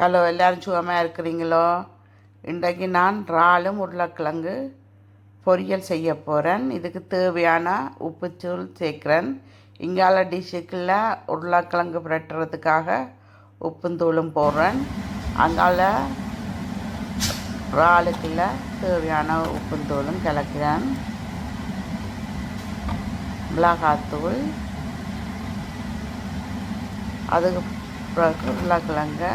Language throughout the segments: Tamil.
ஹலோ எல்லோரும் சுகமாக இருக்கிறீங்களோ? இன்றைக்கு நான் இறாலும் உருளைக்கிழங்கு பொரியல் செய்ய போகிறேன் இதுக்கு தேவையான உப்புச்சூள் சேர்க்குறேன். இங்கால டிஷ்ஷுக்குள்ள உருளைக்கிழங்கு புரட்டுறதுக்காக உப்புந்தூளும் போடுறேன். அங்கால இறாலுக்குள்ள தேவையான உப்புந்தூளும் கிளக்கிறேன் கலக்கிறேன். மிளகாத்தூள் அதுக்கு பிறகு உருளைக்கிழங்கை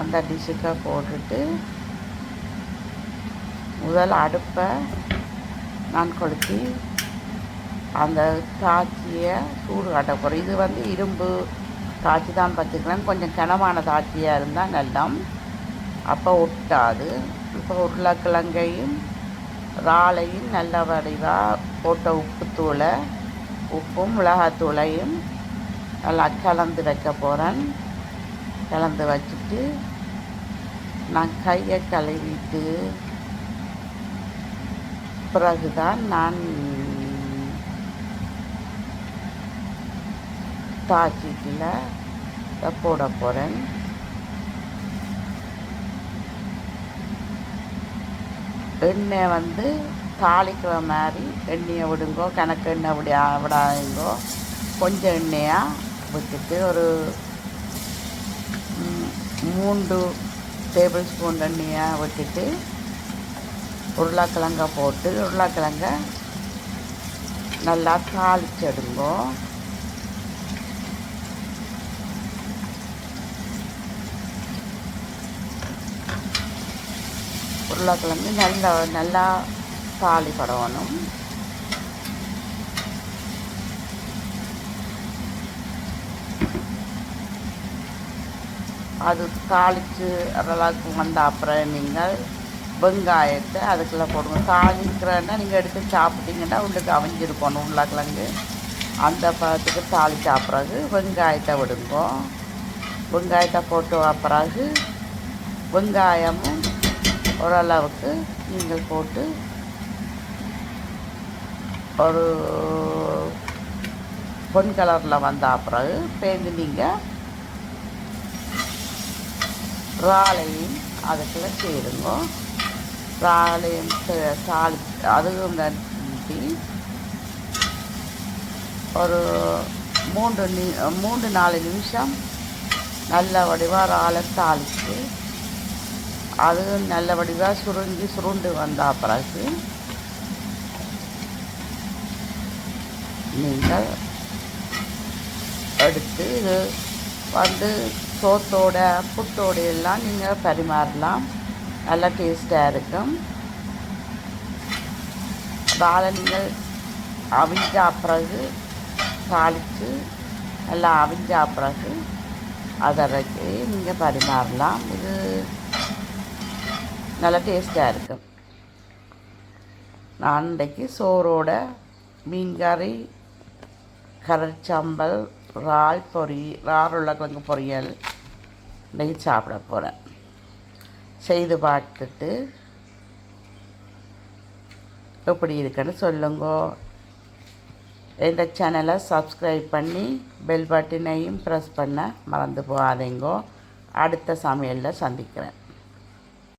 அந்த டிஷ்ஷுக்கு போட்டுட்டு முதல் அடுப்பை நான் கொளுத்தி அந்த தாச்சியை சூடு காட்ட போகிறேன் இது வந்து இரும்பு தாச்சி தான் பார்த்துக்கிறேன். கொஞ்சம் கனமான தாச்சியாக இருந்தால் நல்லம். அப்போ ஒட்டாது. இப்போ உருளைக்கிழங்கையும் இறாலையும் நல்ல வடிவாக போட்ட உப்புத்தூளை உப்பும் மிளகாத்தூளையும் நல்லா கலந்து வைக்க போகிறேன் கலந்து வச்சுட்டு நான் கையை கழுவிட்டு பிறகுதான் நான் தாச்சிக்கில் போட போகிறேன் எண்ணெய் வந்து தாளிக்கிற மாதிரி எண்ணெயை விடுங்கோ கணக்கு எண்ணெய் விட விடாதுங்கோ. கொஞ்சம் எண்ணெயாக விட்டுட்டு ஒரு மூன்று டேபிள் ஸ்பூன் தண்ணியாக விட்டுட்டு உருளைக்கிழங்க போட்டு உருளைக்கிழங்க நல்லா தாளிச்செடுங்கோ. உருளைக்கிழங்கு நல்லா நல்லா தாளிப்படணும். அது தாளித்து அதெல்லாம் வந்த அப்புறம் நீங்கள் வெங்காயத்தை அதுக்குள்ளே போடுங்க. தாளிக்கிறன்னா நீங்கள் எடுத்து சாப்பிட்டீங்கன்னா உங்களுக்கு அவிஞ்சிருக்கணும் உருளைக்கிழங்கு அந்த பழத்துக்கு தாளி சாப்பிட்றது வெங்காயத்தை விடுங்கோ. வெங்காயத்தை போட்டு பிறகு வெங்காயமும் ஓரளவுக்கு நீங்கள் போட்டு ஒரு பொன் கலரில் வந்த பிறகு பேருந்து நீங்கள் இறாலையும் அதுக்குள்ளே சேருங்க. இறாலையும் சாலி அதுவும் நட்டி ஒரு மூன்று நி மூன்று நாலு நிமிஷம் நல்ல வடிவாக இறாலை தாளித்து அதுவும் நல்ல வடிவாக சுருங்கி சுருண்டு வந்த பிறகு நீங்கள் எடுத்து இது வந்து சோத்தோட புட்டோட எல்லாம் நீங்கள் பரிமாறலாம். நல்லா டேஸ்ட்டாக இருக்கும். வாழை நீங்கள் அவிஞ்சா பிறகு தாளித்து நல்லா அவிஞ்சா பிறகு அதை வச்சு நீங்கள் பரிமாறலாம். இது நல்லா டேஸ்ட்டாக இருக்கும். நான் இன்றைக்கு சோறோட மீன் கறி கரச்சம்பல் இறால் பொரி இறால் உருளைக்கிழங்கு பொரியல். இன்றைக்கி சாப்பிட போகிறேன் செய்து பார்த்துட்டு எப்படி இருக்குன்னு சொல்லுங்க. இந்த சேனலை சப்ஸ்கிரைப் பண்ணி பெல் பட்டினையும் ப்ரெஸ் பண்ண மறந்து போகாதீங்கோ. அடுத்த சமையலில் சந்திக்கிறேன்.